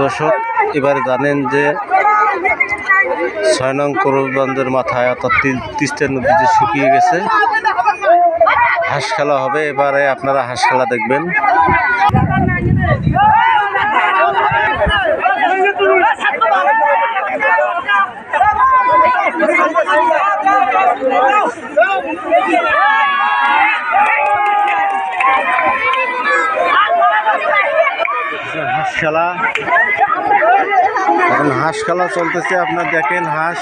দর্শক, এবারে জানেন যে ছয় নং করবন্দের মাথায় অর্থাৎ তিস্তা নদী যে শুকিয়ে গেছে, হাঁস খেলা হবে। এবারে আপনারা হাঁস খেলা দেখবেন। খেলা এখন হাঁস খেলা চলতেছে আপনার দেখেন হাঁস